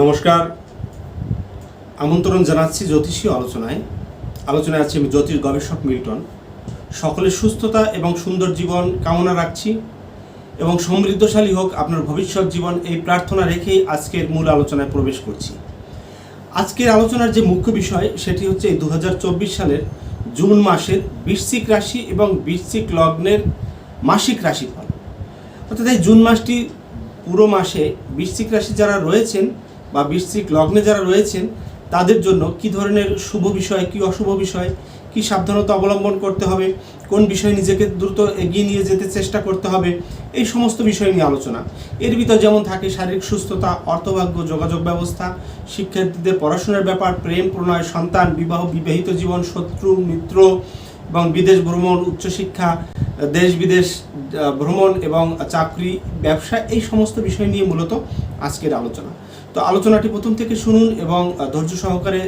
নমস্কার। আমন্ত্রণ জানাচ্ছি জ্যোতিষী আলোচনায়। আলোচনায় আছি আমি জ্যোতিষ গবেষক মিল্টন। সকলের সুস্থতা এবং সুন্দর জীবন কামনা রাখছি এবং সমৃদ্ধশালী হোক আপনার ভবিষ্যৎ জীবন এই প্রার্থনা রেখেই আজকের মূল আলোচনায় প্রবেশ করছি। আজকের আলোচনার যে মুখ্য বিষয় সেটি হচ্ছে দু সালের জুন মাসের বৃশ্চিক রাশি এবং বৃশ্চিক লগ্নের মাসিক রাশিফল। অর্থাৎ এই জুন মাসটি পুরো মাসে বৃশ্চিক রাশি যারা রয়েছেন বা বৃশ্চিক লগ্নে যারা রয়েছেন, তাদের জন্য কি ধরনের শুভ বিষয়, কি অশুভ বিষয়, কি সাবধানতা অবলম্বন করতে হবে, কোন বিষয়ে নিজেকে দ্রুত এগিয়ে নিয়ে যেতে চেষ্টা করতে হবে, এই সমস্ত বিষয় নিয়ে আলোচনা। এর ভিতর যেমন থাকে শারীরিক সুস্থতা, অর্থভাগ্য, যোগাযোগ ব্যবস্থা, শিক্ষার্থীদের পড়াশোনার ব্যাপার, প্রেম, প্রণয়, সন্তান, বিবাহ, বিবাহিত জীবন, শত্রু, মিত্র এবং বিদেশ ভ্রমণ, উচ্চশিক্ষা, দেশ বিদেশ ভ্রমণ এবং চাকরি, ব্যবসা, এই সমস্ত বিষয় নিয়ে মূলত আজকের আলোচনা। তো আলোচনাটি প্রথম থেকে শুনুন এবং ধৈর্য সহকারে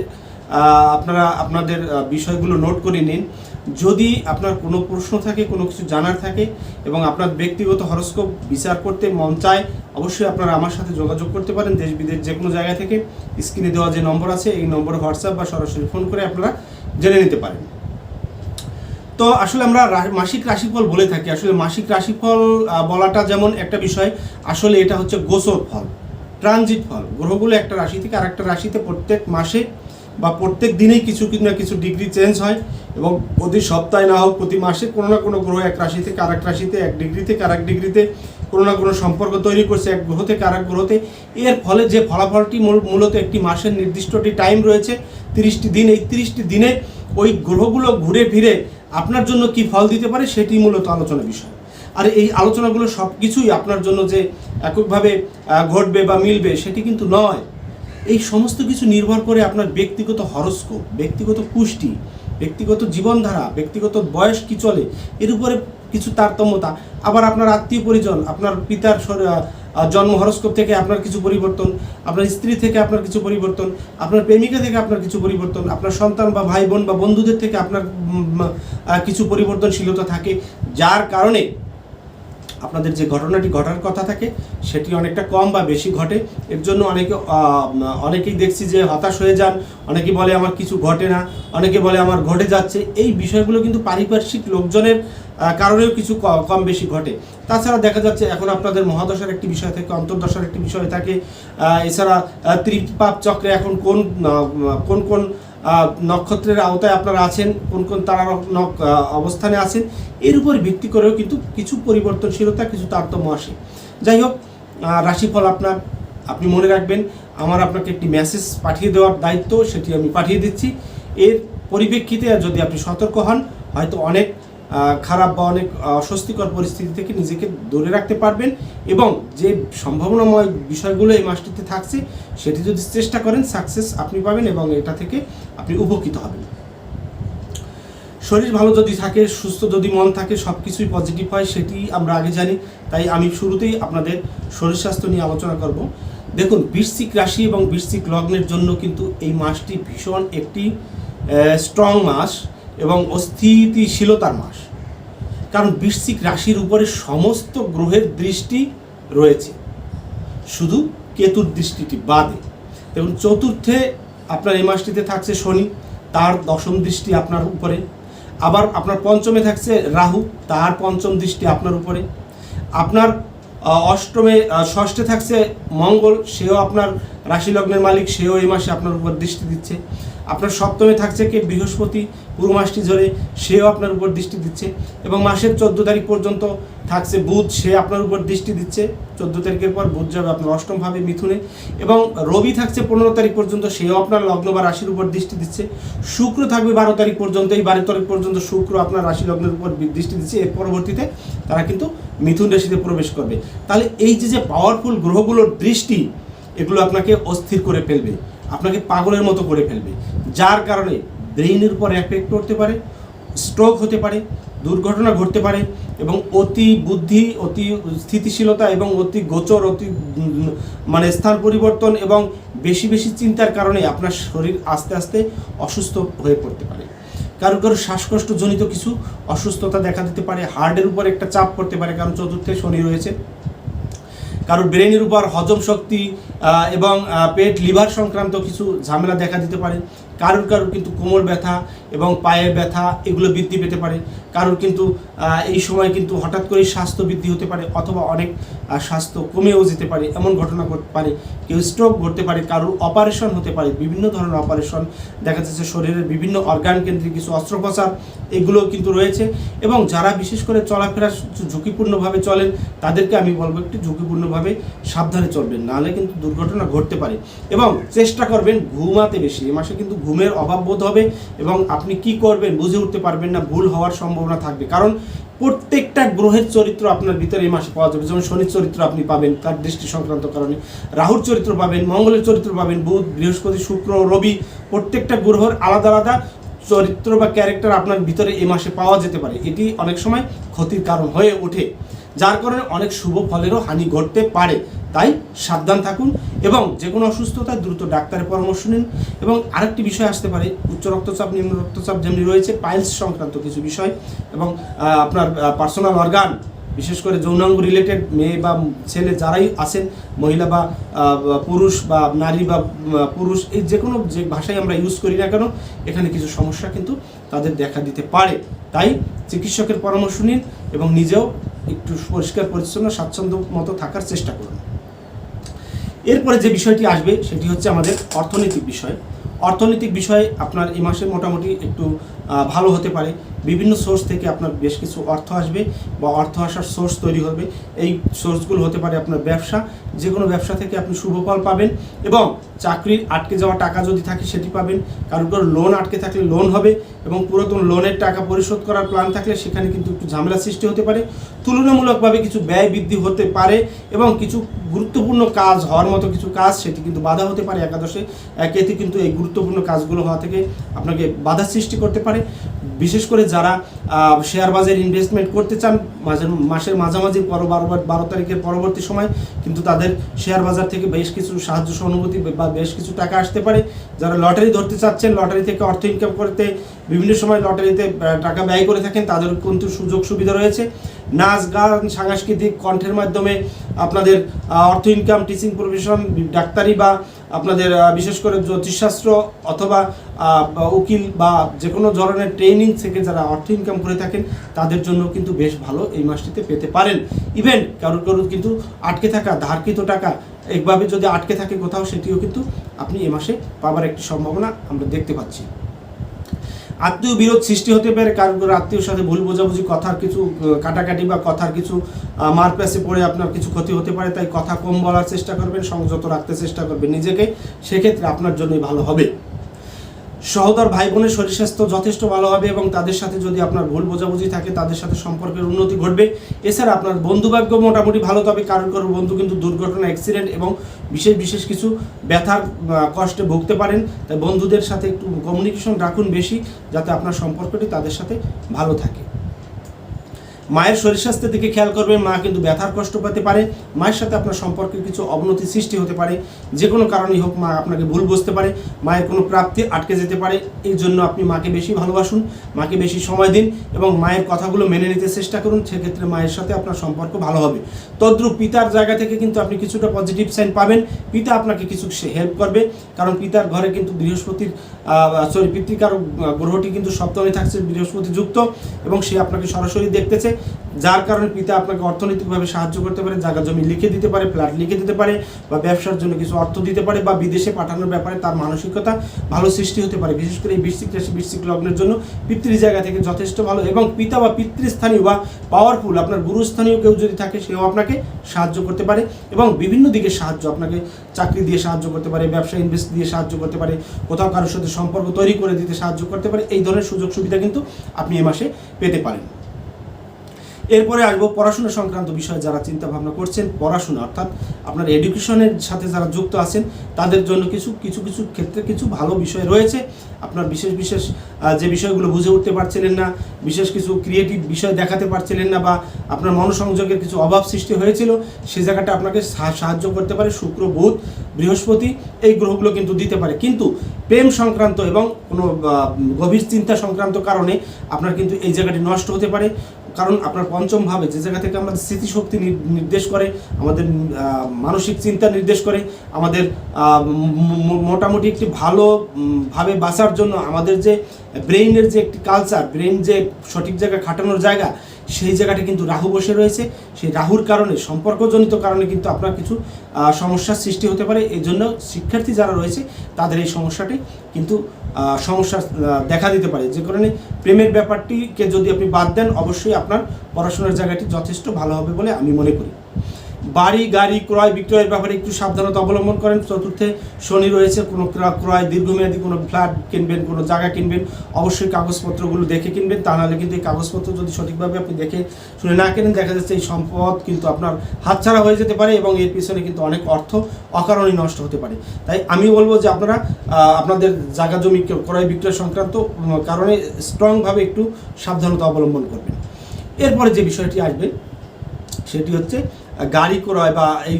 আপনারা আপনাদের বিষয়গুলো নোট করে নিন। যদি আপনার কোনো প্রশ্ন থাকে, কোনো কিছু জানার থাকে এবং আপনার ব্যক্তিগত হরস্কোপ বিচার করতে মন চায়, অবশ্যই আপনারা আমার সাথে যোগাযোগ করতে পারেন দেশ বিদেশ যে কোনো জায়গা থেকে। স্ক্রিনে দেওয়া যে নম্বর আছে, এই নম্বরে হোয়াটসঅ্যাপ বা সরাসরি ফোন করে আপনারা জেনে নিতে পারেন। তো আসলে আমরা মাসিক রাশিফল বলে থাকি। আসলে মাসিক রাশিফল বলাটা যেমন একটা বিষয়, আসলে এটা হচ্ছে গোচর ফল। ট্রানজিট ফল। গ্রহগুলো একটা রাশি থেকে আরেকটা রাশিতে প্রত্যেক মাসে বা প্রত্যেক দিনেই কিছু না কিছু ডিগ্রি চেঞ্জ হয় এবং প্রতি সপ্তাহে না হোক, প্রতি মাসে কোনো না কোনো গ্রহ এক রাশি থেকে আরেক রাশিতে, এক ডিগ্রি থেকে আরেক ডিগ্রিতে, কোনো না কোনো সম্পর্ক তৈরি করছে এক গ্রহ থেকে আরেক গ্রহতে। এর ফলে যে ফলাফলটি মূলত একটি মাসের নির্দিষ্টটি টাইম রয়েছে, তিরিশটি দিন, এই তিরিশটি দিনে ওই গ্রহগুলো ঘুরে ফিরে আপনার জন্য কি ফল দিতে পারে সেটি মূলত আলোচনা বিষয়। আর এই আলোচনাগুলো সব কিছুই আপনার জন্য যে এককভাবে ঘটবে বা মিলবে, সেটি কিন্তু নয়। এই সমস্ত কিছু নির্ভর করে আপনার ব্যক্তিগত হরস্কোপ, ব্যক্তিগত পুষ্টি, ব্যক্তিগত জীবনধারা, ব্যক্তিগত বয়স কি চলে, এর উপরে কিছু তারতম্যতা। আবার আপনার আত্মীয় পরিজন, আপনার পিতার জন্ম হরস্কোপ থেকে আপনার কিছু পরিবর্তন, আপনার স্ত্রী থেকে আপনার কিছু পরিবর্তন, আপনার প্রেমিকা থেকে আপনার কিছু পরিবর্তন, আপনার সন্তান বা ভাই বোন বা বন্ধুদের থেকে আপনার কিছু পরিবর্তনশীলতা থাকে, যার কারণে আপনাদের যে ঘটনাটি ঘটার কথা থাকে, সেটি অনেকটা কম বা বেশি ঘটে। এর জন্য অনেকে অনেকেই দেখছি যে হতাশ হয়ে যান, অনেকে বলে আমার কিছু ঘটে না, অনেকে বলে আমার ঘটে যাচ্ছে। এই বিষয়গুলো কিন্তু পারিপার্শ্বিক লোকজনের কারণেও কিছু কম বেশি ঘটে। তাছাড়া দেখা যাচ্ছে এখন আপনাদের মহাদশার একটি বিষয় থাকে, অন্তর্দশার একটি বিষয় থাকে। এছাড়া ত্রিপাপ চক্রে এখন কোন কোন কোন নক্ষত্রের আওতায় আপনারা আছেন, কোন কোন তারা অবস্থানে আছেন, এর উপর ভিত্তি করেও কিন্তু কিছু পরিবর্তনশীলতা, কিছু তারতম্য আসে। যাই হোক রাশিফল আপনার, আপনি মনে রাখবেন, আমার আপনাকে একটি মেসেজ পাঠিয়ে দেওয়ার দায়িত্ব, সেটি আমি পাঠিয়ে দিচ্ছি। এর পরিপ্রেক্ষিতে যদি আপনি সতর্ক হন, হয়তো অনেক খারাপ বা অনেক অস্বস্তিকর পরিস্থিতি থেকে নিজেকে দূরে রাখতে পারবেন এবং যে সম্ভাবনাময় বিষয়গুলো এই মাসটিতে থাকছে, সেটি যদি চেষ্টা করেন সাকসেস আপনি পাবেন এবং এটা থেকে আপনি উপকৃত হবেন। শরীর ভালো যদি থাকে, সুস্থ যদি মন থাকে সব কিছুই পজিটিভ হয়, সেটি আমরা আগে জানি। তাই আমি শুরুতেই আপনাদের শরীর স্বাস্থ্য নিয়ে আলোচনা করব। দেখুন, বৃশ্চিক রাশি এবং বৃশ্চিক লগ্নের জন্য কিন্তু এই মাসটি ভীষণ একটি স্ট্রং মাস। এবং অস্থিতিশীলতার মাস। কারণ বৃশ্চিক রাশির উপরে সমস্ত গ্রহের দৃষ্টি রয়েছে। শুধু কেতুর দৃষ্টিটি বাদে। এবং চতুর্থে আপনার এই মাসটিতে থাকছে শনি, তার দশম দৃষ্টি আপনার উপরে। আবার আপনার পঞ্চমে থাকছে রাহু, তার পঞ্চম দৃষ্টি আপনার উপরে। আপনার অষ্টমে ষষ্ঠে থাকছে মঙ্গল, সেও আপনার রাশি লগ্নের মালিক, সেও এই মাসে আপনার উপর দৃষ্টি দিচ্ছে। আপনার সপ্তমে থাকছে কে? বৃহস্পতি পুরো মাসটি ধরে সেও আপনার উপর দৃষ্টি দিচ্ছে এবং মাসের চোদ্দ তারিখ পর্যন্ত থাকছে বুধ, সে আপনার উপর দৃষ্টি দিচ্ছে। চোদ্দ তারিখের পর বুধ যাবে আপনার অষ্টম ভাবে মিথুনে এবং রবি থাকছে পনেরো তারিখ পর্যন্ত, সেও আপনার লগ্ন বা রাশির উপর দৃষ্টি দিচ্ছে। শুক্র থাকবে বারো তারিখ পর্যন্ত, এই বারো তারিখ পর্যন্ত শুক্র আপনার রাশি লগ্নের উপর দৃষ্টি দিচ্ছে। এর পরবর্তীতে তারা কিন্তু মিথুন রাশিতে প্রবেশ করবে। তাহলে এই যে যে পাওয়ারফুল গ্রহগুলোর দৃষ্টি, এগুলো আপনাকে অস্থির করে ফেলবে। আপনাকে পাগলের মতো করে ফেলবে। যার কারণে ব্রেইনের উপর এফেক্ট করতে পারে, স্ট্রোক হতে পারে, দুর্ঘটনা ঘটতে পারে এবং অতি বুদ্ধি, অতি স্থিতিশীলতা এবং অতি গোচর, অতি মানে স্থান পরিবর্তন এবং বেশি বেশি চিন্তার কারণে আপনার শরীর আস্তে আস্তে অসুস্থ হয়ে পড়তে পারে। কারও কারও শ্বাসকষ্টজনিত কিছু অসুস্থতা দেখা দিতে পারে, হার্টের উপর একটা চাপ পড়তে পারে, কারণ চতুর্থে শনি রয়েছে। কারোর ব্রেনের উপর হজম শক্তি এবং পেট লিভার সংক্রান্ত কিছু ঝামেলা দেখা দিতে পারে। কারোর কারোর কিন্তু কোমর ব্যথা এবং পায়ের ব্যথা এগুলো বৃদ্ধি পেতে পারে। কারোর কিন্তু এই সময় কিন্তু হঠাৎ করেই স্বাস্থ্য বৃদ্ধি হতে পারে অথবা অনেক স্বাস্থ্য কমেও যেতে পারে এমন ঘটনা ঘটতে পারে। কেউ স্ট্রোক ঘটতে পারে, কারোর অপারেশন হতে পারে, বিভিন্ন ধরনের অপারেশন দেখা যাচ্ছে শরীরের বিভিন্ন অর্গান কেন্দ্রিক কিছু অস্ত্রোপচার এগুলো কিন্তু রয়েছে এবং যারা বিশেষ করে চলাফেরা ঝুঁকিপূর্ণভাবে চলেন তাদেরকে আমি বলব একটু ঝুঁকিপূর্ণভাবে সাবধানে চলবেন, নাহলে কিন্তু দুর্ঘটনা ঘটতে পারে। এবং চেষ্টা করবেন ঘুমাতে বেশি, এ মাসে কিন্তু ঘুমের অভাব বোধ হবে এবং আপনি কি করবেন বুঝে উঠতে পারবেন না, ভুল হওয়ার সম্ভাবনা থাকবে। কারণ প্রত্যেকটা গ্রহের চরিত্র আপনার ভিতরে এই মাসে পাওয়া যাবে। যেমন শনির চরিত্র আপনি পাবেন, তার দৃষ্টি সংক্রান্ত কারণে। রাহুর চরিত্র পাবেন, মঙ্গলের চরিত্র পাবেন, বুধ, বৃহস্পতি, শুক্র, রবি, প্রত্যেকটা গ্রহের আলাদা আলাদা চরিত্র বা ক্যারেক্টার আপনার ভিতরে এই মাসে পাওয়া যেতে পারে। এটি অনেক সময় ক্ষতির কারণ হয়ে ওঠে। যার কারণে অনেক শুভ ফলেরও হানি ঘটতে পারে। তাই সাবধান থাকুন এবং যে কোনো অসুস্থতায় দ্রুত ডাক্তারের পরামর্শ নিন। এবং আরেকটি বিষয় আসতে পারে, উচ্চ রক্তচাপ, নিম্ন রক্তচাপ যেমনি রয়েছে, পাইলস সংক্রান্ত কিছু বিষয় এবং আপনার পার্সোনাল অর্গান, বিশেষ করে যৌনাঙ্গ রিলেটেড মেয়ে বা ছেলে যারাই আছেন, মহিলা বা পুরুষ বা নারী বা পুরুষ, এই যে কোনো যে ভাষায় আমরা ইউজ করি না কেন, এখানে কিছু সমস্যা কিন্তু তাদের দেখা দিতে পারে। তাই চিকিৎসকের পরামর্শ নিন এবং নিজেও একটু পরিষ্কার, পরিচ্ছন্ন স্বাচ্ছন্দ্য মতো থাকার চেষ্টা করুন। এরপরে যে বিষয়টি আসবে, সেটি হচ্ছে আমাদের অর্থনৈতিক বিষয়। অর্থনৈতিক বিষয়ে আপনার এই মাসে মোটামুটি একটু ভালো হতে পারে। বিভিন্ন সোর্স থেকে আপনার বেশ কিছু অর্থ আসবে বা অর্থ আসার সোর্স তৈরি হবে। এই সোর্সগুলো হতে পারে আপনার ব্যবসা যে কোনো ব্যবসা থেকে আপনি শুভ ফল পাবেন এবং চাকরির আটকে যাওয়া টাকা যদি থাকে সেটি পাবেন। কারোর কারও লোন আটকে থাকলে লোন হবে এবং পুরাতন লোনের টাকা পরিশোধ করার প্ল্যান থাকলে সেখানে কিন্তু একটু ঝামেলা সৃষ্টি হতে পারে। তুলনামূলকভাবে কিছু ব্যয় বৃদ্ধি হতে পারে এবং কিছু গুরুত্বপূর্ণ কাজ হওয়ার মতো কিছু কাজ সেটি কিন্তু বাধা হতে পারে একাদশে। একেতে কিন্তু এই গুরুত্বপূর্ণ কাজগুলো হওয়া থেকে আপনাকে বাধা সৃষ্টি করতে পারে। বিশেষ করে যারা শেয়ার বাজারে ইনভেস্টমেন্ট করতে চান, মাঝে মাসের মাঝামাঝি পর বারো বারো তারিখের পরবর্তী সময় কিন্তু তাদের শেয়ার বাজার থেকে বেশ কিছু সাহায্য সহানুভূতি বা বেশ কিছু টাকা আসতে পারে। যারা লটারি ধরতে চাচ্ছেন লটারি থেকে অর্থ ইনকাম করতে বিভিন্ন সময় লটারিতে টাকা ব্যয় করে থাকেন, তাদের কিন্তু সুযোগ সুবিধা রয়েছে। নাচ, গান, সাংস্কৃতিক কণ্ঠের মাধ্যমে আপনাদের অর্থ ইনকাম টিচিং প্রফেশন ডাক্তারি বা আপনাদের বিশেষ করে জ্যোতিষশাস্ত্র অথবা উকিল বা যে কোনো ধরনের ট্রেনিং থেকে যারা অর্থ ইনকাম করে থাকেন, তাদের জন্য কিন্তু বেশ ভালো এই মাসটিতে পেতে পারেন। ইভেন কারোর কারোর কিন্তু আটকে থাকা, ধারকৃত টাকা একভাবে যদি আটকে থাকে কোথাও, সেটিও কিন্তু আপনি এ মাসে পাবার একটি সম্ভাবনা আমরা দেখতে পাচ্ছি। আত্মীয় বিরোধ সৃষ্টি হতে পারে, কারণ আত্মীয়র সাথে ভুল বোঝাবুঝি, কথার কিছু কাটাকাটি বা কথার কিছু মারপ্যাসে পড়ে আপনার কিছু ক্ষতি হতে পারে, তাই কথা কম বলার চেষ্টা করবেন, সংযত রাখতে চেষ্টা করবেন নিজেকে। সেক্ষেত্রে আপনার জন্যই ভালো হবে। সহদর ভাই বোনের শরীর স্বাস্থ্য যথেষ্ট ভালো হবে এবং তাদের সাথে যদি আপনার ভুল বোঝাবুঝি থাকে, তাদের সাথে সম্পর্কের উন্নতি ঘটবে। এছাড়া আপনার বন্ধুভাগ্য মোটামুটি ভালো, তবে কারোর কারোর বন্ধু কিন্তু দুর্ঘটনা অ্যাক্সিডেন্ট এবং বিশেষ বিশেষ কিছু ব্যথার কষ্টে ভুগতে পারেন। তাই বন্ধুদের সাথে একটু কমিউনিকেশন রাখুন বেশি, যাতে আপনার সম্পর্কটি তাদের সাথে ভালো থাকে। মায়ের শরীর স্বাস্থ্যের দিকে খেয়াল করবেন, মা কিন্তু ব্যথার কষ্ট পেতে পারে, মায়ের সাথে আপনার সম্পর্কের কিছু অবনতি সৃষ্টি হতে পারে, যে কোনো কারণেই হোক মা আপনাকে ভুল বুঝতে পারে, মায়ের কোনো প্রাপ্তি আটকে যেতে পারে, এই জন্য আপনি মাকে বেশি ভালোবাসুন, মাকে বেশি সময় দিন এবং মায়ের কথাগুলো মেনে নিতে চেষ্টা করুন, সেক্ষেত্রে মায়ের সাথে আপনার সম্পর্ক ভালো হবে। তদ্রুপ পিতার জায়গা থেকে কিন্তু আপনি কিছুটা পজিটিভ সাইন পাবেন, পিতা আপনাকে কিছু হেল্প করবে, কারণ পিতার ঘরে কিন্তু বৃহস্পতির সরি পিতৃকার গ্রহটি কিন্তু সপ্তমে থাকছে, বৃহস্পতি যুক্ত এবং সে আপনাকে সরাসরি দেখতেছে যার কারণে পিতা আপনাকে অর্থনৈতিকভাবে সাহায্য করতে পারে, জায়গা জমি লিখে দিতে পারে, ফ্ল্যাট লিখে দিতে পারে, বা ব্যবসার জন্য কিছু অর্থ দিতে পারে, বা বিদেশে পাঠানোর ব্যাপারে তার মানসিকতা ভালো সৃষ্টি হতে পারে। বিশেষ করে এই বৃশ্চিক রাশি, বৃশ্চিক লগ্নের জন্য পিতৃ জায়গা থেকে যথেষ্ট ভালো এবং পিতা বা পিতৃস্থানীয় বা পাওয়ারফুল আপনার গুরুস্থানীয় কেউ যদি থাকে, সেও আপনাকে সাহায্য করতে পারে এবং বিভিন্ন দিকে সাহায্য আপনাকে চাকরি দিয়ে সাহায্য করতে পারে, ব্যবসা ইনভেস্ট দিয়ে সাহায্য করতে পারে, কোথাও কারোর সাথে সম্পর্ক তৈরি করে দিতে সাহায্য করতে পারে। এই ধরনের সুযোগ সুবিধা কিন্তু আপনি এ মাসে পেতে পারেন। এরপরে আসব পড়াশোনা সংক্রান্ত বিষয়ে যারা চিন্তা ভাবনা করছেন, পড়াশোনা, অর্থাৎ আপনার এডুকেশনের সাথে যারা যুক্ত আছেন, তাদের জন্য কিছু কিছু কিছু ক্ষেত্রে কিছু ভালো বিষয় রয়েছে। আপনার বিশেষ বিশেষ যে বিষয়গুলো বুঝে উঠতে পারছিলেন না, বিশেষ কিছু ক্রিয়েটিভ বিষয় দেখাতে পারছিলেন না বা আপনার মনোসংযোগের কিছু অভাব সৃষ্টি হয়েছিল, সে জায়গাটা আপনাকে সাহায্য করতে পারে শুক্র, বুধ, বৃহস্পতি, এই গ্রহগুলো কিন্তু দিতে পারে। কিন্তু প্রেম সংক্রান্ত এবং কোনো গভীর চিন্তা সংক্রান্ত কারণে আপনার কিন্তু এই জায়গাটি নষ্ট হতে পারে। কারণ আপনার পঞ্চম ভাবে যে জায়গা থেকে আমাদের স্মৃতিশক্তি নির- নির্দেশ করে, আমাদের মানসিক চিন্তা নির্দেশ করে, আমাদের মোটামুটি একটি ভালোভাবে বাঁচার জন্য আমাদের যে ব্রেইনের যে একটি কালচার ব্রেইন যে সঠিক জায়গায় খাটানোর জায়গা সেই জায়গাটা কিন্তু রাহু বসে রয়েছে। সেই রাহুর কারণে, সম্পর্কজনিত কারণে কিন্তু আপনার কিছু সমস্যার সৃষ্টি হতে পারে। এই জন্য শিক্ষার্থী যারা রয়েছে, তাদের এই সমস্যাটি কিন্তু সমস্যা দেখা দিতে পারে। যে কারণে প্রেমের ব্যাপারটিকে যদি আপনি বাদ দেন, অবশ্যই আপনার পড়াশোনার জায়গাটি যথেষ্ট ভালো হবে বলে আমি মনে করি। বাড়ি, গাড়ি, ক্রয়, বিক্রয়ের ব্যাপারে একটু সাবধানতা অবলম্বন করেন। চতুর্থে শনি রয়েছে, কোনো ক্রয় দীর্ঘমেয়াদী কোনো ফ্ল্যাট কিনবেন, কোনো জায়গা কিনবেন, অবশ্যই কাগজপত্রগুলো দেখে কিনবেন। তা নাহলে কিন্তু এই কাগজপত্র যদি সঠিকভাবে আপনি দেখে শুনে না কেনেন, দেখা যাচ্ছে এই সম্পদ কিন্তু আপনার হাতছাড়া হয়ে যেতে পারে এবং এর পিছনে কিন্তু অনেক অর্থ অকারণেই নষ্ট হতে পারে। তাই আমি বলব যে আপনারা আপনাদের জায়গা জমি ক্রয় বিক্রয় সংক্রান্ত কারণে স্ট্রংভাবে একটু সাবধানতা অবলম্বন করবেন। এরপরে যে বিষয়টি আসবে, সেটি হচ্ছে গাড়ি ক্রয় বা এই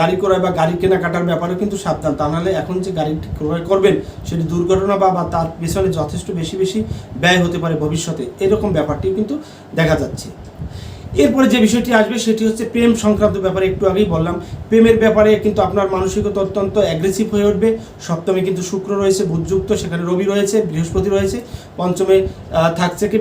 গাড়ি ক্রয় বা গাড়ি কেনাকাটার ব্যাপারে কিন্তু সাবধান। তা নাহলে এখন যে গাড়িটি ক্রয় করবেন, সেটি দুর্ঘটনা বা বা তার পেছনে যথেষ্ট বেশি বেশি ব্যয় হতে পারে ভবিষ্যতে। এরকম ব্যাপারটি কিন্তু দেখা যাচ্ছে। এরপরে যে বিষয়টি আসবে, সেটি হচ্ছে প্রেম সংক্রান্ত ব্যাপারে একটু আগেই বললাম। প্রেমের ব্যাপারে কিন্তু আপনার মানসিকতা অত্যন্ত অ্যাগ্রেসিভ হয়ে উঠবে। সপ্তমে কিন্তু শুক্র রয়েছে, বুধযুক্ত, সেখানে রবি রয়েছে, বৃহস্পতি রয়েছে, পঞ্চমে থাকছে কি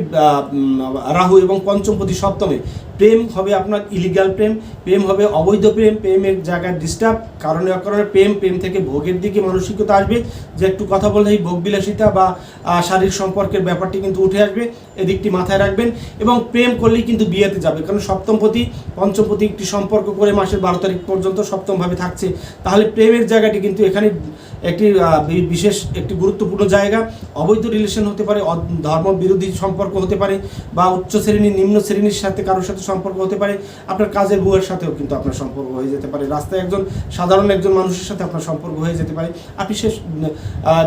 রাহু এবং পঞ্চমপতি সপ্তমে। প্রেম হবে আপনার ইলিগাল প্রেম প্রেম হবে অবৈধ প্রেম, প্রেমের জায়গায় ডিস্টার্ব কারণে অকারণে প্রেম প্রেম থেকে ভোগের দিকে মানসিকতা আসবে। যে একটু কথা বললেই ভোগ বিলাসিতা বা শারীরিক সম্পর্কের ব্যাপারটি কিন্তু উঠে আসবে, এদিকটি মাথায় রাখবেন। এবং প্রেম করলেই কিন্তু বিয়েতে যাবে, কারণ সপ্তমপতি, পঞ্চমপতি একটি সম্পর্ক করে মাসের বারো তারিখ পর্যন্ত সপ্তমভাবে থাকছে। তাহলে প্রেমের জায়গাটি কিন্তু এখানে একটি বিশেষ একটি গুরুত্বপূর্ণ জায়গা। অবৈধ রিলেশন হতে পারে ধর্ম বিরোধী সম্পর্ক হতে পারে, বা উচ্চ শ্রেণি, নিম্ন শ্রেণির সাথে কারোর সাথে সম্পর্ক হতে পারে। আপনার কাজের বউয়ের সাথেও কিন্তু আপনার সম্পর্ক হয়ে যেতে পারে। রাস্তায় একজন, সাধারণ একজন মানুষের সাথে আপনার সম্পর্ক হয়ে যেতে পারে। আপনি সে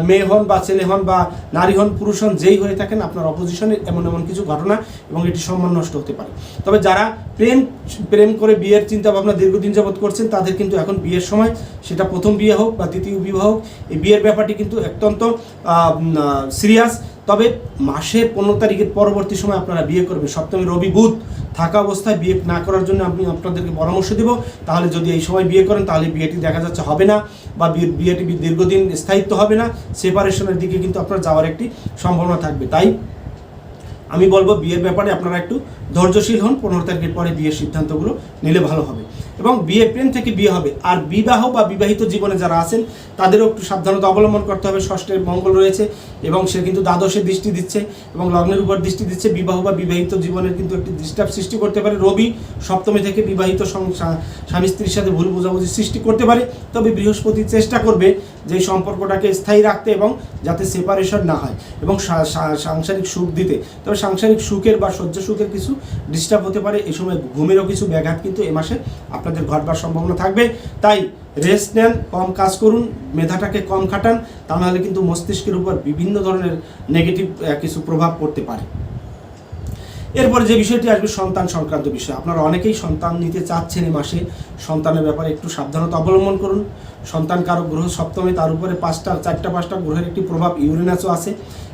মেয়ে হন বা ছেলে হন বা নারী হন, পুরুষ হন, যেই হয়ে থাকেন, আপনার অপোজিশনে এমন এমন কিছু ঘটনা এবং এটি সম্মান নষ্ট হতে পারে। তবে যারা প্রেম প্রেম করে বিয়ের চিন্তা ভাবনা দীর্ঘদিন যাবৎ করছেন, তাদের কিন্তু এখন বিয়ের সময়। সেটা প্রথম বিয়ে হোক বা দ্বিতীয় বিবাহ হোক এই বিয়ের ব্যাপারটি কিন্তু অত্যন্ত সিরিয়াস তবে মাসের পনেরো তারিখের পরবর্তী সময় আপনারা বিয়ে করবেন। সপ্তমী, রবি, বুধ থাকা অবস্থায় বিয়ে না করার জন্য আমি আপনাদেরকে পরামর্শ দেব। তাহলে যদি এই সময় বিয়ে করেন, তাহলে বিয়েটি দেখা যাচ্ছে হবে না বা বিয়ে- বিয়েটি দীর্ঘদিন স্থায়িত্ব হবে না। সেপারেশনের দিকে কিন্তু আপনার যাওয়ার একটি সম্ভাবনা থাকবে। তাই আমি বলব, বিয়ের ব্যাপারে আপনারা একটু ধৈর্যশীল হন। পনেরো তারিখের পরে বিয়ের সিদ্ধান্তগুলো নিলে ভালো হবে। এবং বিয়ে প্রেম থেকে বিয়ে হবে। আর বিবাহ বা বিবাহিত জীবনে যারা আছেন, তাদেরও একটু সাবধানতা অবলম্বন করতে হবে। ষষ্ঠের মঙ্গল রয়েছে এবং সে কিন্তু দ্বাদশে দৃষ্টি দিচ্ছে এবং লগ্নের উপর দৃষ্টি দিচ্ছে। বিবাহ বা বিবাহিত জীবনের কিন্তু একটি ডিস্টার্ব সৃষ্টি করতে পারে। রবি সপ্তমী থেকে বিবাহিত স্বামী স্ত্রীর সাথে ভুল বোঝাবুঝি সৃষ্টি করতে পারে। তবে বৃহস্পতি চেষ্টা করবে যে সম্পর্কটাকে স্থায়ী রাখতে এবং যাতে সেপারেশন না হয় এবং সাংসারিক সুখ দিতে। তবে সাংসারিক সুখের বা সহ্য সুখের কিছু ডিস্টার্ব হতে পারে। এই সময় ঘুমেরও কিছু ব্যাঘাত কিন্তু এ মাসে আপনাদের ঘটবার সম্ভাবনা থাকবে। তাই রেস্ট নেন, কম কাজ করুন, মেধাটাকে কম খাটান, তা নাহলে কিন্তু মস্তিষ্কের উপর বিভিন্ন ধরনের নেগেটিভ কিছু প্রভাব পড়তে পারে। এরপরে যে বিষয়টি আসবে সন্তান সংক্রান্ত বিষয়। আপনারা অনেকেই সন্তান নিতে চাচ্ছেন এ মাসে। সন্তানের ব্যাপারে একটু সাবধানতা অবলম্বন করুন। সন্তান কারও গ্রহ সপ্তমে, তার উপরে পাঁচটা, চারটা, পাঁচটা গ্রহের একটি প্রভাব ইউরেনাসও আছে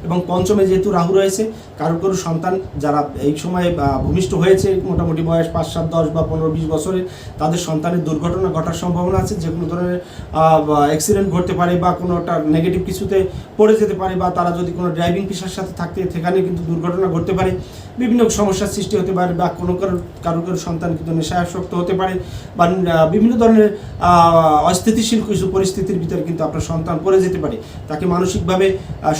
এবং পঞ্চমে যেহেতু রাহু রয়েছে, কারও কারও সন্তান যারা এই সময়ে ভূমিষ্ঠ হয়েছে, মোটামুটি বয়স পাঁচ, সাত, দশ বা পনেরো, বিশ বছরের, তাদের সন্তানের দুর্ঘটনা ঘটার সম্ভাবনা আছে। যে কোনো ধরনের অ্যাক্সিডেন্ট ঘটতে পারে বা কোনো একটা নেগেটিভ কিছুতে পড়ে যেতে পারে বা তারা যদি কোনো ড্রাইভিং পেশার সাথে থাকতে, সেখানে কিন্তু দুর্ঘটনা ঘটতে পারে। বিভিন্ন সমস্যার সৃষ্টি হতে পারে বা কোনো কারও কারও কারও সন্তান কিন্তু নেশাসক্ত হতে পারে বা বিভিন্ন ধরনের অস্থিতিশীল কিছু পরিস্থিতির ভিতরে কিন্তু আপনার সন্তান পড়ে যেতে পারে। তাকে মানসিকভাবে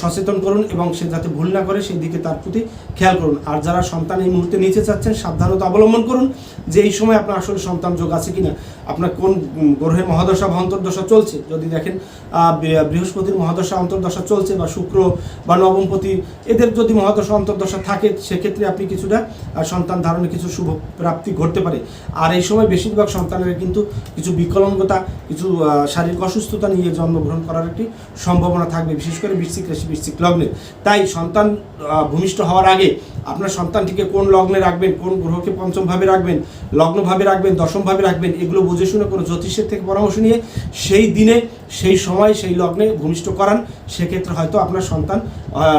সচেতন করুন এবং সে যাতে ভুল না করে, সেই দিকে তার প্রতি খেয়াল করুন। আর যারা সন্তান এই মুহূর্তে নিতে চাচ্ছেন সাবধানতা অবলম্বন করুন যে এই সময় আপনার আসলে সন্তান যোগ আছে কিনা। আপনার কোন গ্রহের মহাদশা বা অন্তর্দশা চলছে? যদি দেখেন বৃহস্পতির মহাদশা, অন্তর্দশা চলছে বা শুক্র বা নবমপতি, এদের যদি মহাদশা, অন্তর্দশা থাকে, সেক্ষেত্রে আপনি কিছুটা সন্তান ধারণে কিছু শুভ প্রাপ্তি ঘটতে পারে। আর এই সময় বেশিরভাগ সন্তানের কিন্তু কিছু বিকলাঙ্গতা, কিছু শারীরিক অসুস্থতা নিয়ে জন্মগ্রহণ করার একটি সম্ভাবনা থাকবে, বিশেষ করে বৃশ্চিক রাশি, বৃশ্চিক লগ্নে তাই সন্তান ভূমিষ্ঠ হওয়ার আগে আপনার সন্তানটিকে কোন লগ্নে রাখবেন, কোন গ্রহকে পঞ্চমভাবে রাখবেন, লগ্নভাবে রাখবেন, দশমভাবে রাখবেন, এগুলো বুঝে শুনে কোনো জ্যোতিষের থেকে পরামর্শ নিয়ে সেই দিনে, সেই সময়, সেই লগ্নে ভূমিষ্ঠ করান। সেক্ষেত্রে হয়তো আপনার সন্তান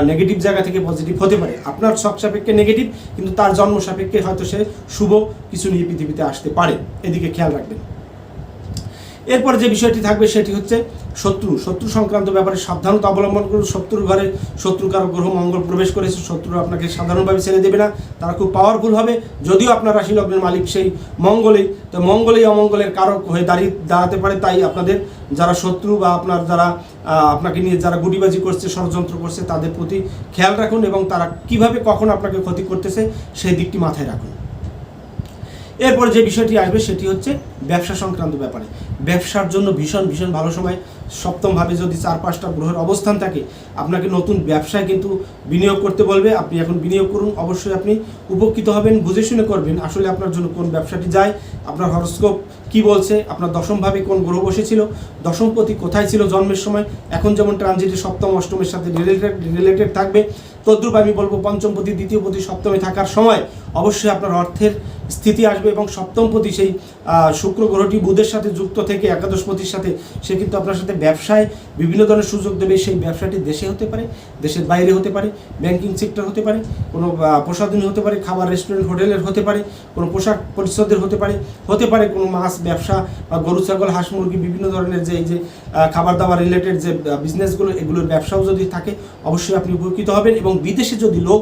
নেগেটিভ জায়গা থেকে পজিটিভ হতে পারে। আপনার শখ সাপেক্ষে নেগেটিভ কিন্তু তার জন্ম সাপেক্ষে হয়তো সে শুভ কিছু নিয়ে পৃথিবীতে আসতে পারে। এদিকে খেয়াল রাখবেন। এরপর যে বিষয়টি থাকবে সেটি হচ্ছে শত্রু। শত্রু সংক্রান্ত ব্যাপারে সাবধানতা অবলম্বন করুন। শত্রুর ঘরে শত্রু কারও গ্রহ মঙ্গল প্রবেশ করেছে। শত্রু আপনাকে সাধারণভাবে ছেড়ে দেবে না। তারা খুব পাওয়ারফুল হবে। যদিও আপনার রাশি লগ্নের মালিক সেই মঙ্গলেই। তো মঙ্গলেই অমঙ্গলের কারক হয়ে দাঁড়িয়ে দাঁড়াতে পারে। তাই আপনাদের যারা শত্রু বা আপনার যারা আপনাকে নিয়ে যারা গুটিবাজি করছে, ষড়যন্ত্র করছে, তাদের প্রতি খেয়াল রাখুন এবং তারা কীভাবে কখন আপনাকে ক্ষতি করতেছে সেই দিকটি মাথায় রাখুন। এরপর যে বিষয়টি আসবে সেটি হচ্ছে ব্যবসা সংক্রান্ত ব্যাপারে। ব্যবসার জন্য ভীষণ ভীষণ ভালো সময়। সপ্তমভাবে যদি চার, পাঁচটা গ্রহের অবস্থান থাকে, আপনাকে নতুন ব্যবসায় কিন্তু বিনিয়োগ করতে বলবে। আপনি এখন বিনিয়োগ করুন, অবশ্যই আপনি উপকৃত হবেন, বুঝে শুনে করবেন আসলে আপনার জন্য কোন ব্যবসাটি যায়, আপনার হরস্কোপ কি বলছে, আপনার দশমভাবে কোন গ্রহ বসেছিল, দশমপতি কোথায় ছিল জন্মের সময়, এখন যেমন ট্রানজিটে সপ্তম, অষ্টমের সাথে রিলেটেড রিলেটেড থাকবে। তদ্রূপ আমি বলব পঞ্চমপতি, দ্বিতীয়পতি, সপ্তমে থাকার সময় অবশ্যই আপনার অর্থের স্থিতি আসবে এবং সপ্তমপতি সেই শুক্র গ্রহটি বুধের সাথে যুক্ত থেকে একাদশপতির সাথে সে কিন্তু আপনার সাথে ব্যবসায় বিভিন্ন ধরনের সুযোগ দেবে। সেই ব্যবসাটি দেশে হতে পারে, দেশের বাইরে হতে পারে ব্যাংকিং সেক্টর হতে পারে, কোনো প্রসাধনী হতে পারে, খাবার রেস্টুরেন্ট হোটেলের হতে পারে, কোনো পোশাক পরিচ্ছদের হতে পারে হতে পারে কোনো মাছ ব্যবসা বা গরু, ছাগল, হাঁস, মুরগি, বিভিন্ন ধরনের যে যে খাবার দাবার রিলেটেড যে বিজনেসগুলো এগুলোর ব্যবসাও যদি থাকে, অবশ্যই আপনি উপকৃত হবেন এবং বিদেশে যদি লোক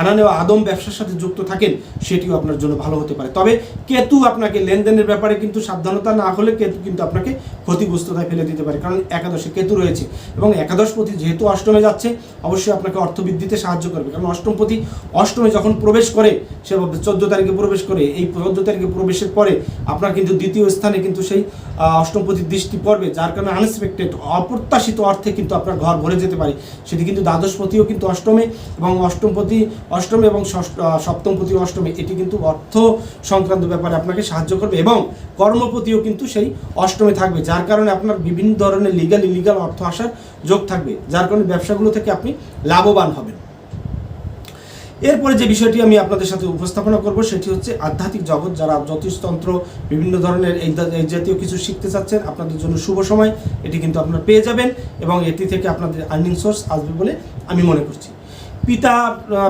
আনা নেওয়া আদম ব্যবসার সাথে যুক্ত থাকেন, সেটিও আপনার জন্য ভালো হতে পারে। তবে কেতু আপনাকে লেনদেনের ব্যাপারে কিন্তু সাবধানতা না হলে কেতু কিন্তু আপনাকে ক্ষতিগ্রস্ততায় ফেলে দিতে পারে, কারণ একাদশে কেতু রয়েছে এবং একাদশপতি যেহেতু অষ্টমে যাচ্ছে, অবশ্যই আপনাকে অর্থ বৃদ্ধিতে সাহায্য করবে। কারণ অষ্টমপতি অষ্টমে যখন প্রবেশ করে, সে চোদ্দ তারিখে প্রবেশ করে, এই চোদ্দ তারিখে প্রবেশের পরে আপনার কিন্তু দ্বিতীয় স্থানে কিন্তু সেই আহ, অষ্টমপতির দৃষ্টি পড়বে যার কারণে আনএক্সপেক্টেড অপ্রত্যাশিত অর্থে কিন্তু আপনার ঘর ভরে যেতে পারে। সেটি কিন্তু দ্বাদশপতিও কিন্তু অষ্টমে এবং অষ্টমপতি অষ্টমে এবং সপ্তমপতি অষ্টমে এটি কিন্তু অর্থ সংক্রান্ত ব্যাপারে আপনাকে সাহায্য করবে এবং কর্মপতিও কিন্তু সেই অষ্টমে থাকবে যার কারণে আপনার বিভিন্ন ধরনের লিগাল ইলিগাল অর্থ আসার যোগ থাকবে যার কারণে ব্যবসাগুলো থেকে আপনি লাভবান হবেন। এরপরে যে বিষয়টি আমি আপনাদের সাথে উপস্থাপনা করব, সেটি হচ্ছে আধ্যাত্মিক জগৎ, যারা জ্যোতিষতন্ত্র, বিভিন্ন ধরনের এই জাতীয় কিছু শিখতে চাচ্ছেন, আপনাদের জন্য শুভ সময়। এটি কিন্তু আপনারা পেয়ে যাবেন এবং এটি থেকে আপনাদের আর্নিং সোর্স আসবে বলে আমি মনে করছি। পিতা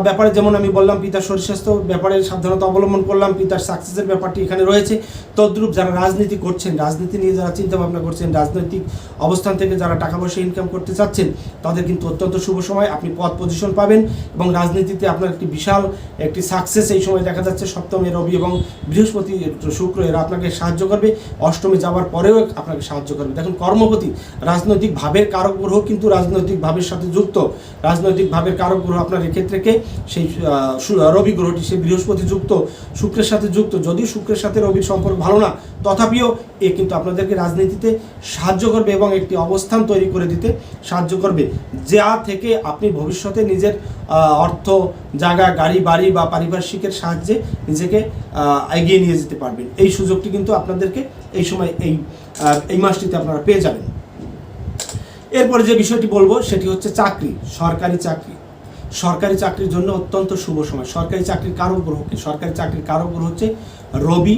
ব্যাপারে যেমন আমি বললাম পিতার শরীর স্বাস্থ্য ব্যাপারে সাবধানতা অবলম্বন করলাম, পিতার সাকসেসের ব্যাপারটি এখানে রয়েছে। তদ্রূপ যারা রাজনীতি করছেন, রাজনীতি নিয়ে যারা চিন্তা ভাবনা করছেন, রাজনৈতিক অবস্থান থেকে যারা টাকা পয়সা ইনকাম করতে চাচ্ছেন, তাদের কিন্তু অত্যন্ত শুভ সময়। আপনি পদ পজিশন পাবেন এবং রাজনীতিতে আপনার একটি বিশাল, একটি সাকসেস এই সময় দেখা যাচ্ছে। সপ্তমে রবি এবং বৃহস্পতি শুক্র এরা আপনাকে সাহায্য করবে। অষ্টমে যাওয়ার পরেও আপনাকে সাহায্য করবে। দেখুন, কর্মপতি রাজনৈতিক ভাবের কারক গ্রহ কিন্তু রাজনৈতিক ভাবের সাথে যুক্ত। রাজনৈতিক ভাবের কারক গ্রহ আপনার এক্ষেত্রে সেই রবি গ্রহটি, সে বৃহস্পতি যুক্ত, শুক্রের সাথে যুক্ত। যদিও শুক্রের সাথে রবির সম্পর্ক ভালো না, তথাপিও এ কিন্তু আপনাদেরকে রাজনীতিতে সাহায্য করবে এবং একটি অবস্থান তৈরি করে দিতে সাহায্য করবে। যা থেকে আপনি ভবিষ্যতে নিজের অর্থ, জায়গা, গাড়ি, বাড়ি বা পারিপার্শ্বিকের সাহায্যে নিজেকে এগিয়ে নিয়ে যেতে পারবেন। এই সুযোগটি কিন্তু আপনাদেরকে এই সময় এই এই মাসটিতে আপনারা পেয়ে যাবেন। এরপরে যে বিষয়টি বলব, সেটি হচ্ছে চাকরি, সরকারি চাকরি। সরকারি চাকরির জন্য অত্যন্ত শুভ সময়। সরকারি চাকরির কারক গ্রহকে সরকারি চাকরির কারক গ্রহ হচ্ছে রবি,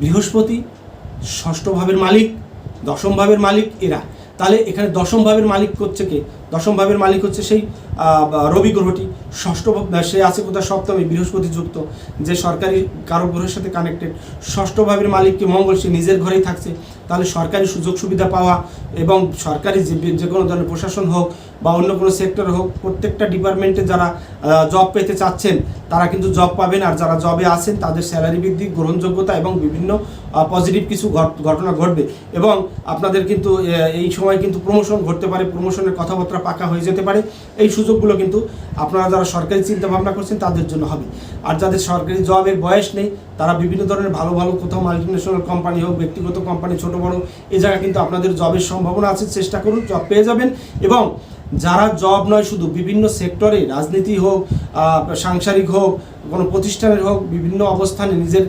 বৃহস্পতি, ষষ্ঠ ভাবের মালিক, দশম ভাবের মালিক এরা। তাহলে এখানে দশম ভাবের মালিক হচ্ছে কে? দশম ভাবের মালিক হচ্ছে সেই রবি গ্রহটি। ষষ্ঠ সে আছে কোথায়? সপ্তমে, বৃহস্পতি যুক্ত। যে সরকারি কারক গ্রহের সাথে কানেক্টেড ষষ্ঠ ভাবের মালিককে মঙ্গল, সে নিজের ঘরেই থাকছে। তাহলে সরকারি সুযোগ সুবিধা পাওয়া এবং সরকারি যে কোনো ধরনের প্রশাসন হোক বা অন্য কোনো সেক্টর হোক, প্রত্যেকটা ডিপার্টমেন্টে যারা জব পেতে চাচ্ছেন, তারা কিন্তু জব পাবেন। আর যারা জবে আছেন, তাদের স্যালারি বৃদ্ধি গ্রহণযোগ্যতা এবং বিভিন্ন পজিটিভ কিছু ঘট- ঘটনা ঘটবে। এবং আপনাদের কিন্তু এই সময় কিন্তু প্রমোশন ঘটতে পারে প্রমোশনের কথাবার্তা পাকা হয়ে যেতে পারে। এই সুযোগগুলো কিন্তু আপনারা যারা সরকারি চিন্তাভাবনা করছেন, তাদের জন্য হবে। আর যাদের সরকারি জবের বয়স নেই, তারা বিভিন্ন ধরনের ভালো ভালো কোথাও মাল্টিনেশনাল কোম্পানি হোক, ব্যক্তিগত কোম্পানি ছোট, বড় এই জায়গায় কিন্তু আপনাদের জবের সম্ভাবনা আছে। চেষ্টা করুন জব পেয়ে যাবেন। এবং যারা জব নয়, শুধু বিভিন্ন সেক্টরে রাজনীতি হোক সাংসারিক হোক, কোনো প্রতিষ্ঠানের হোক, বিভিন্ন অবস্থানে নিজের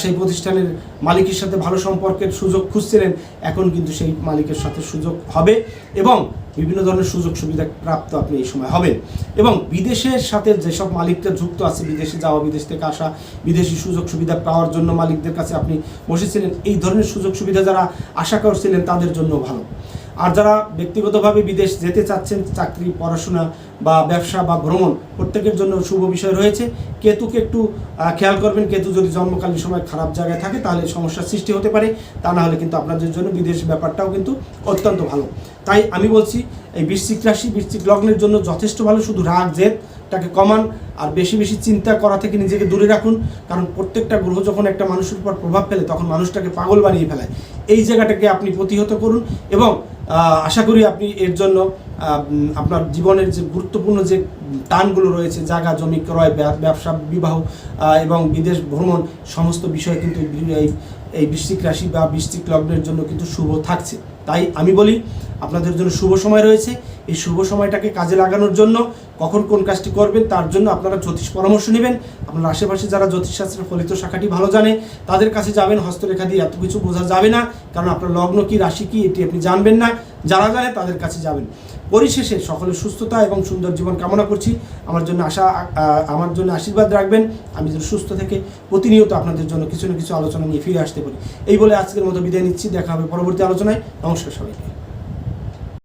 সেই প্রতিষ্ঠানের মালিকের সাথে ভালো সম্পর্কের সুযোগ খুঁজছিলেন, এখন কিন্তু সেই মালিকের সাথে সুযোগ হবে এবং বিভিন্ন ধরনের সুযোগ সুবিধা প্রাপ্ত আপনি এই সময় হবেন। এবং বিদেশের সাথে যেসব মালিকরা যুক্ত আছে, বিদেশে যাওয়া, বিদেশ থেকে আসা, বিদেশি সুযোগ সুবিধা পাওয়ার জন্য মালিকদের কাছে আপনি বসেছিলেন, এই ধরনের সুযোগ সুবিধা যারা আশা করছিলেন তাদের জন্য ভালো। আর যারা ব্যক্তিগতভাবে বিদেশ যেতে চাচ্ছেন, চাকরি, পড়াশোনা বা ব্যবসা বা ভ্রমণ, প্রত্যেকের জন্য শুভ বিষয় রয়েছে। কেতুকে একটু খেয়াল করবেন, কেতু যদি জন্মকালীন সময় খারাপ জায়গায় থাকে, তাহলে সমস্যার সৃষ্টি হতে পারে। তা না হলে কিন্তু আপনাদের জন্য বিদেশ ব্যাপারটাও কিন্তু অত্যন্ত ভালো। তাই আমি বলছি, এই বৃশ্চিক রাশি, বৃশ্চিক লগ্নের জন্য যথেষ্ট ভালো। শুধু রাগ জেদটাকে কমান আর বেশি বেশি চিন্তা করা থেকে নিজেকে দূরে রাখুন। কারণ প্রত্যেকটা গ্রহ যখন একটা মানুষের উপর প্রভাব ফেলে, তখন মানুষটাকে পাগল বানিয়ে ফেলায়। এই জায়গাটাকে আপনি প্রতিহত করুন এবং আশা করি আপনি এর জন্য আপনার জীবনের যে গুরুত্বপূর্ণ যে টানগুলো রয়েছে, জায়গা, জমি, ক্রয় ব্যবসা, বিবাহ এবং বিদেশ ভ্রমণ, সমস্ত বিষয় কিন্তু এই এই বৃশ্চিক রাশি বা বৃশ্চিক লগ্নের জন্য কিন্তু শুভ থাকছে। তাই আমি বলি, আপনাদের জন্য শুভ সময় রয়েছে। এই শুভ সময়টাকে কাজে লাগানোর জন্য কখন কোন কাজটি করবেন, তার জন্য আপনারা জ্যোতিষ পরামর্শ নেবেন। আপনার আশেপাশে যারা জ্যোতিষশাস্ত্রের ফলিত শাখাটি ভালো জানে, তাদের কাছে যাবেন। হস্তরেখা দিয়ে এত কিছু বোঝা যাবে না, কারণ আপনার লগ্ন কি, রাশি কি, এটি আপনি জানবেন না। যারা জানে তাদের কাছে যাবেন। পরিশেষে সকলের সুস্থতা এবং সুন্দর জীবন কামনা করছি। আমার জন্য আশা আমার জন্য আশীর্বাদ রাখবেন। আমি যেন সুস্থ থেকে প্রতিনিয়ত আপনাদের জন্য কিছু না কিছু আলোচনা নিয়ে ফিরে আসতে পারি। এই বলে আজকের মতো বিদায় নিচ্ছি। দেখা হবে পরবর্তী আলোচনায়। নমস্কার সবাইকে।